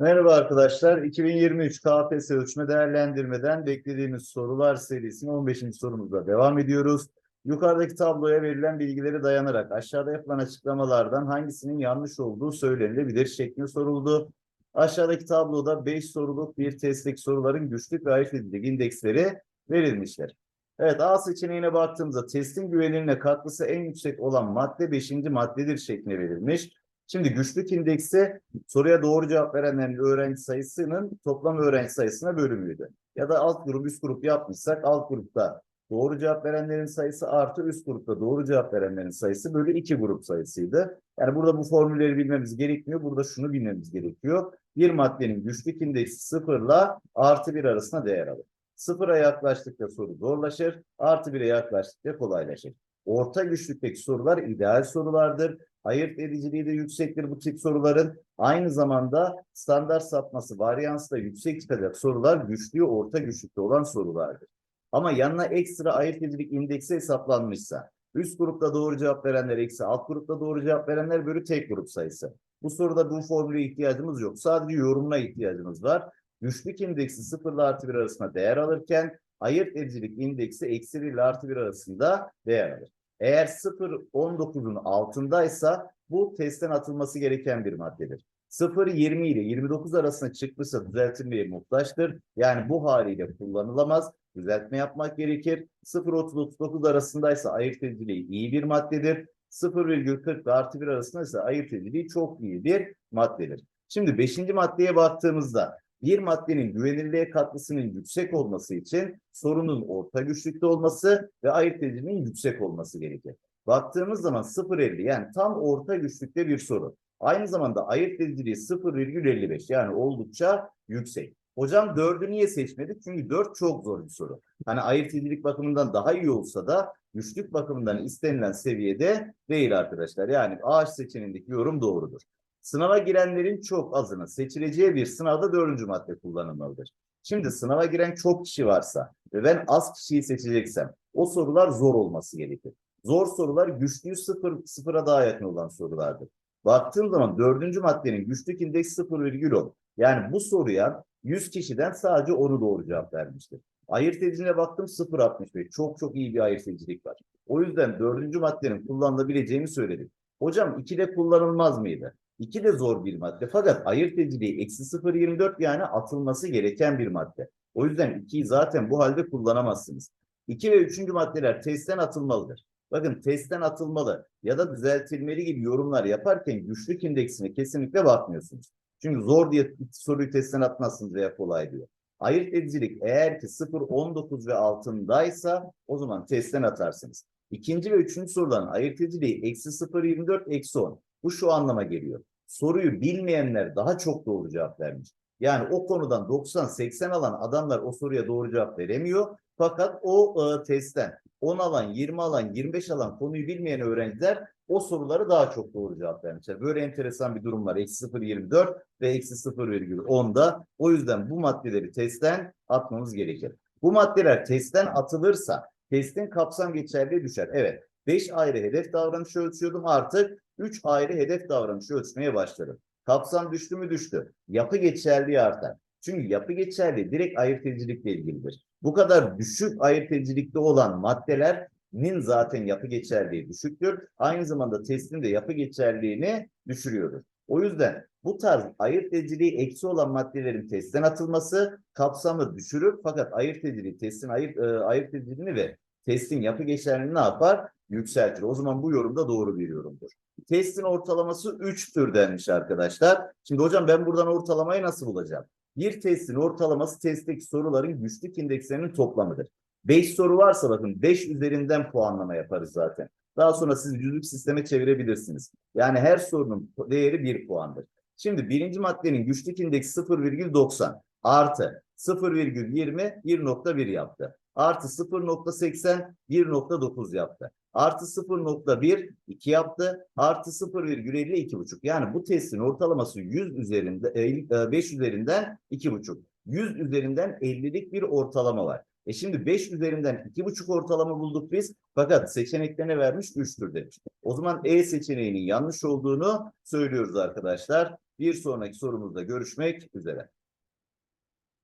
Merhaba arkadaşlar. 2023 KPSS ölçme değerlendirmeden beklediğimiz sorular serisinin 15. sorumuzda devam ediyoruz. Yukarıdaki tabloya verilen bilgileri dayanarak aşağıda yapılan açıklamalardan hangisinin yanlış olduğu söylenilebilir şeklinde soruldu. Aşağıdaki tabloda 5 soruluk bir testteki soruların güçlük ve edilik indeksleri verilmişler. Evet A seçeneğine baktığımızda testin güvenilirliğine katkısı en yüksek olan madde 5. maddedir şeklinde verilmiş. Şimdi güçlük indeksi soruya doğru cevap verenlerin öğrenci sayısının toplam öğrenci sayısına bölümüydü. Ya da alt grup üst grup yapmışsak alt grupta doğru cevap verenlerin sayısı artı üst grupta doğru cevap verenlerin sayısı bölü iki grup sayısıydı. Yani burada bu formülleri bilmemiz gerekmiyor. Burada şunu bilmemiz gerekiyor. Bir maddenin güçlük indeksi sıfırla artı bir arasında değer alır. Sıfıra yaklaştıkça soru zorlaşır. Artı bire yaklaştıkça kolaylaşır. Orta güçlükteki sorular ideal sorulardır. Ayırt ediciliği de yüksektir bu tip soruların. Aynı zamanda standart sapması, varyansı da yüksek çıkacak sorular güçlü, orta güçlükte olan sorulardır. Ama yanına ekstra ayırt edicilik indeksi hesaplanmışsa, üst grupta doğru cevap verenler eksi alt grupta doğru cevap verenler bölü tek grup sayısı. Bu soruda bu formüle ihtiyacımız yok. Sadece yorumuna ihtiyacımız var. Güçlük indeksi 0 ile artı 1 arasında değer alırken ayırt edicilik indeksi eksi 1 ile artı 1 arasında değer alır. Eğer 0.19'un altındaysa bu testten atılması gereken bir maddedir. 0.20 ile 29 arasında çıkmışsa düzeltilmeye muhtaçtır. Yani bu haliyle kullanılamaz. Düzeltme yapmak gerekir. 0.30-39 arasındaysa ayırt ediciliği iyi bir maddedir. 0,40 ve artı 1 arasında ise ayırt ediciliği çok iyi bir maddedir. Şimdi 5. maddeye baktığımızda bir maddenin güvenilirliğe katkısının yüksek olması için sorunun orta güçlükte olması ve ayırt ediciliğinin yüksek olması gerekir. Baktığımız zaman 0.50 yani tam orta güçlükte bir soru. Aynı zamanda ayırt ediciliği 0,55 yani oldukça yüksek. Hocam 4'ü niye seçmedik? Çünkü 4 çok zor bir soru. Hani ayırt edicilik bakımından daha iyi olsa da güçlük bakımından istenilen seviyede değil arkadaşlar. Yani A seçeneğindeki yorum doğrudur. Sınava girenlerin çok azının seçileceği bir sınavda dördüncü madde kullanılmalıdır. Şimdi sınava giren çok kişi varsa ve ben az kişiyi seçeceksem o sorular zor olması gerekir. Zor sorular güçlüğü sıfır, sıfıra daha yakın olan sorulardır. Baktığım zaman dördüncü maddenin güçlük indeksi 0,10. Yani bu soruya 100 kişiden sadece onu doğru cevap vermiştir. Ayırt edicine baktım 0,65. Çok çok iyi bir ayırt edicilik var. O yüzden dördüncü maddenin kullanılabileceğini söyledik. Hocam 2'de kullanılmaz mıydı? 2 de zor bir madde fakat ayırt ediciliği eksi 0,24 yani atılması gereken bir madde. O yüzden 2'yi zaten bu halde kullanamazsınız. 2 ve 3. maddeler testten atılmalıdır. Bakın testten atılmalı ya da düzeltilmeli gibi yorumlar yaparken güçlük indeksine kesinlikle bakmıyorsunuz. Çünkü zor diye soruyu testten atmazsınız veya kolay diyor. Ayırt edicilik eğer ki 0,19 ve altındaysa o zaman testten atarsınız. İkinci ve üçüncü soruların ayırt ediciliği eksi 0,24 eksi 10. Bu şu anlama geliyor. Soruyu bilmeyenler daha çok doğru cevap vermiş. Yani o konudan 90-80 alan adamlar o soruya doğru cevap veremiyor. Fakat o e, testten 10 alan, 20 alan, 25 alan konuyu bilmeyen öğrenciler o soruları daha çok doğru cevap vermişler. Böyle enteresan bir durum var. Eksi 0,24 ve eksi 0,10'da. O yüzden bu maddeleri testten atmamız gerekir. Bu maddeler testten atılırsa testin kapsam geçerliği düşer. Evet. 5 ayrı hedef davranışı ölçüyordum artık 3 ayrı hedef davranışı ölçmeye başladım. Kapsam düştü mü düştü. Yapı geçerliği artar. Çünkü yapı geçerliği direkt ayırt edicilikle ilgilidir. Bu kadar düşük ayırt edicilikte olan maddelerin zaten yapı geçerliği düşüktür. Aynı zamanda testin de yapı geçerliğini düşürüyordur. O yüzden bu tarz ayırt ediciliği eksi olan maddelerin testten atılması kapsamı düşürür. Fakat ayırt ediciliği, testin ayırt, e, ayırt ediciliğini ve testin yapı geçerliğini ne yapar? Yükseltir. O zaman bu yorum da doğru bir yorumdur. Testin ortalaması 3'tür denmiş arkadaşlar. Şimdi hocam ben buradan ortalamayı nasıl bulacağım? Bir testin ortalaması testteki soruların güçlük indekslerinin toplamıdır. 5 soru varsa bakın 5 üzerinden puanlama yaparız zaten. Daha sonra siz yüzlük sisteme çevirebilirsiniz. Yani her sorunun değeri 1 puandır. Şimdi birinci maddenin güçlük indeksi 0,90 artı 0,20 1.1 yaptı. Artı 0.80 1.9 yaptı. Artı 0.1 2 yaptı. Artı 0,50 2.5. Yani bu testin ortalaması 100 üzerinde 5 üzerinden 2.5. 100 üzerinden 50'lik bir ortalama var. E şimdi 5 üzerinden 2.5 ortalama bulduk biz. Fakat seçeneklerine vermiş 3'tür demiş. O zaman E seçeneğinin yanlış olduğunu söylüyoruz arkadaşlar. Bir sonraki sorumuzda görüşmek üzere.